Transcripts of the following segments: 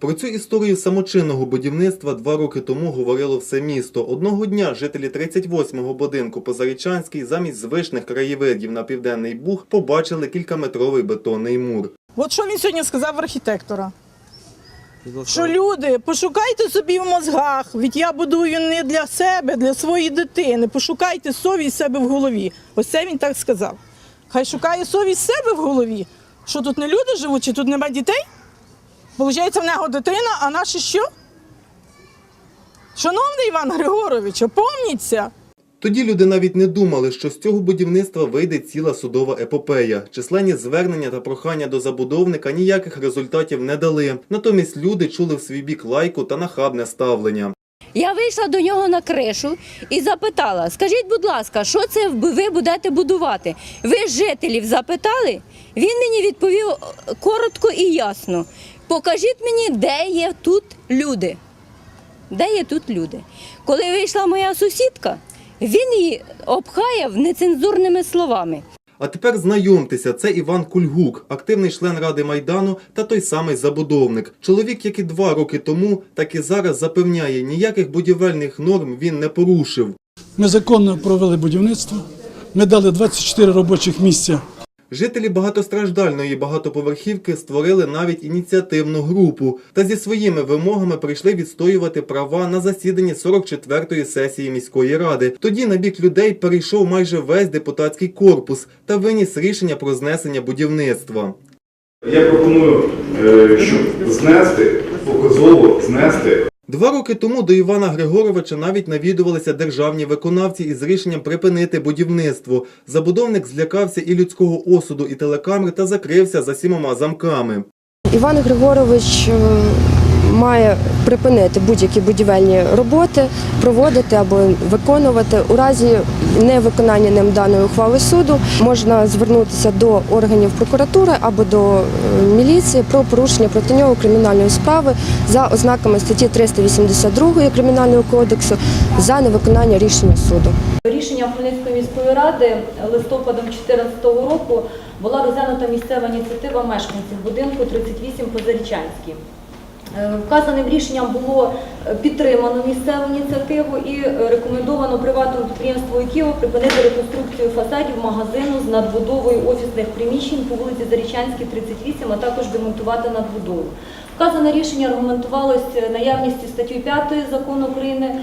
Про цю історію самочинного будівництва два роки тому говорило все місто. Одного дня жителі 38-го будинку по Зарічанській замість звичних краєвидів на південний Буг побачили кількаметровий бетонний мур. От що він сьогодні сказав в архітектора. Що люди, пошукайте собі в мозгах, ведь я будую не для себе, для своєї дитини. Пошукайте совість себе в голові. Ось це він так сказав. Хай шукає совість себе в голові. Що тут не люди живуть, чи тут немає дітей? Получається, в нього дитина, а наші що? Шановний Іван Григорович, опомніться. Тоді люди навіть не думали, що з цього будівництва вийде ціла судова епопея. Численні звернення та прохання до забудовника ніяких результатів не дали. Натомість люди чули в свій бік лайку та нахабне ставлення. Я вийшла до нього на кришу і запитала: скажіть, будь ласка, що це ви будете будувати? Ви жителів запитали? Він мені відповів е, коротко і ясно. Покажіть мені, де є тут люди. Де є тут люди? Коли вийшла моя сусідка, він її обхаяв нецензурними словами. А тепер знайомтеся, це Іван Кульгук, активний член Ради Майдану та той самий забудовник. Чоловік, як і два роки тому, так і зараз запевняє, ніяких будівельних норм він не порушив. Ми законно провели будівництво. Ми дали 24 робочих місця. Жителі багатостраждальної багатоповерхівки створили навіть ініціативну групу та зі своїми вимогами прийшли відстоювати права на засіданні 44-ї сесії міської ради. Тоді на бік людей перейшов майже весь депутатський корпус та виніс рішення про знесення будівництва. Я пропоную, е, щоб знести, показово знести Два роки тому до Івана Григоровича навіть навідувалися державні виконавці із рішенням припинити будівництво. Забудовник злякався і людського осуду, і телекамер та закрився за сімома замками. Іван Григорович е, має припинити будь-які будівельні роботи, проводити або виконувати. У разі невиконання ним даної ухвали суду можна звернутися до органів прокуратури або до е, міліції про порушення проти нього кримінальної справи за ознаками статті 382 Кримінального кодексу за невиконання рішення суду. Рішенням Хмельницької міської ради листопадом 2014 року була розглянута місцева ініціатива мешканців будинку 38 Позарічанський. Е, Вказаним рішенням було е, підтримано місцеву ініціативу і е, рекомендовано приватному підприємству «Ікео» припинити реконструкцію фасадів магазину з надбудовою офісних приміщень по вулиці Зарічанській, 38, а також демонтувати надбудову. Вказане рішення аргументувалось наявністю статті 5 закону України е,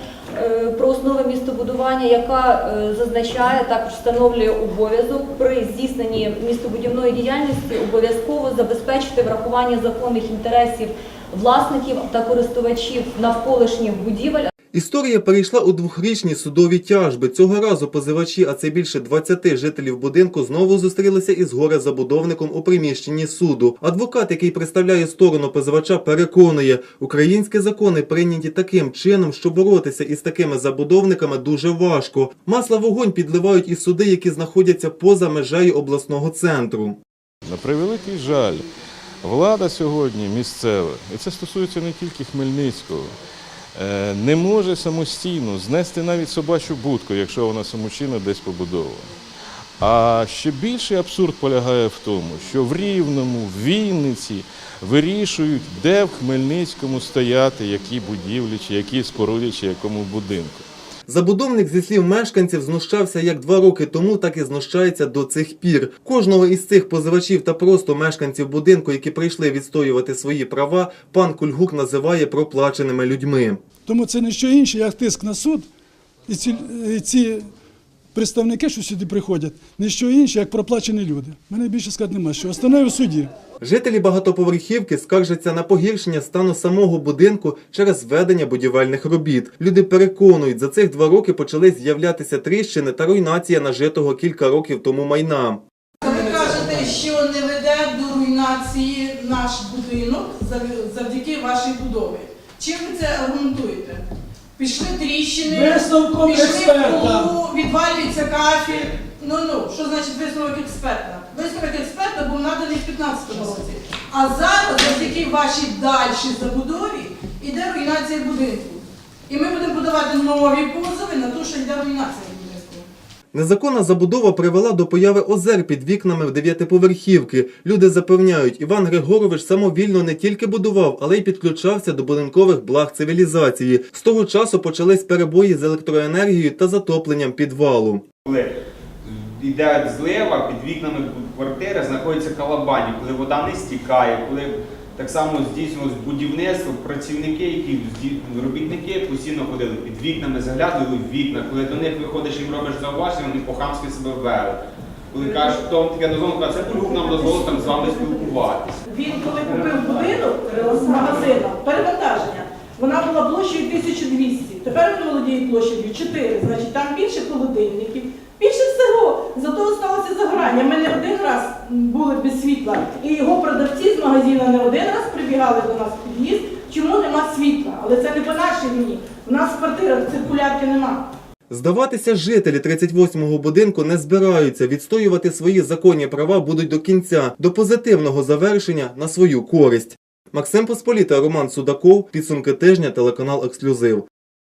про основи містобудування, яка е, зазначає, також встановлює обов'язок при здійсненні містобудівної діяльності обов'язково забезпечити врахування законних інтересів власників та користувачів навколишніх будівель, Історія перейшла у двохрічні судові тяжби. Цього разу позивачі, а це більше 20 жителів будинку, знову зустрілися із горе-забудовником у приміщенні суду. Адвокат, який представляє сторону позивача, переконує, українські закони прийняті таким чином, що боротися із такими забудовниками дуже важко. Масла вогонь підливають і суди, які знаходяться поза межею обласного центру. На превеликий жаль, влада сьогодні місцева, і це стосується не тільки Хмельницького, не може самостійно знести навіть собачу будку, якщо вона самостійно десь побудована. А ще більший абсурд полягає в тому, що в Рівному, в Вінниці вирішують, де в Хмельницькому стояти які будівлі, чи які споруди, чи якому будинку. Забудовник зі слів мешканців знущався як два роки тому, так і знущається до цих пір. Кожного із цих позивачів та просто мешканців будинку, які прийшли відстоювати свої права, пан Кульгук називає проплаченими людьми. Тому це не що інше, як тиск на суд. І ці, і ці представники, що сюди приходять, не що інше, як проплачені люди. Мене більше сказати немає, що остане у суді. Жителі багатоповерхівки скаржаться на погіршення стану самого будинку через ведення будівельних робіт. Люди переконують, за цих два роки почали з'являтися тріщини та руйнація нажитого кілька років тому майна. Ви кажете, що не веде до руйнації наш будинок зав- завдяки вашій будові. Чим ви це аргументуєте? Пішли тріщини, Висновком пішли експерта. в полу, відвалюється кафель. Ну ну, що значить висновок експерта? Висновок експерта був наданий в 2015 році. А зараз, завдяки вашій дальшій забудові, йде руйнація будинку. І ми будемо подавати нові позови на те, що йде руйнація. Незаконна забудова привела до появи озер під вікнами в дев'ятиповерхівки. Люди запевняють, Іван Григорович самовільно не тільки будував, але й підключався до будинкових благ цивілізації. З того часу почались перебої з електроенергією та затопленням підвалу. Коли йде злива, під вікнами квартири знаходиться калабані, коли вода не стікає, коли так само здійснювалось будівництво, працівники, які робітники постійно ходили під вікнами, заглядали в вікна, коли до них виходиш їм робиш зауваження, вони по-хамськи себе вели. Коли кажуть, хто таке дозволив, каже, це друг нам дозволив там з вами спілкуватися. Він коли купив будинок е, з магазином, перевантаження, вона була площею 1200. Тепер він володіє площею 4. Значить, там більше холодильників, більше всього. Зато сталося загорання. Ми не один раз були без світла. І його продавці з магазину не один раз прибігали до нас в під'їзд. Чому нема світла? Але це не по нашій вині. У нас в квартирах циркулярки нема. Здаватися, жителі 38-го будинку не збираються. Відстоювати свої законні права будуть до кінця, до позитивного завершення на свою користь. Максим Посполіта, Роман Судаков, підсумки тижня, телеканал Ексклюзив.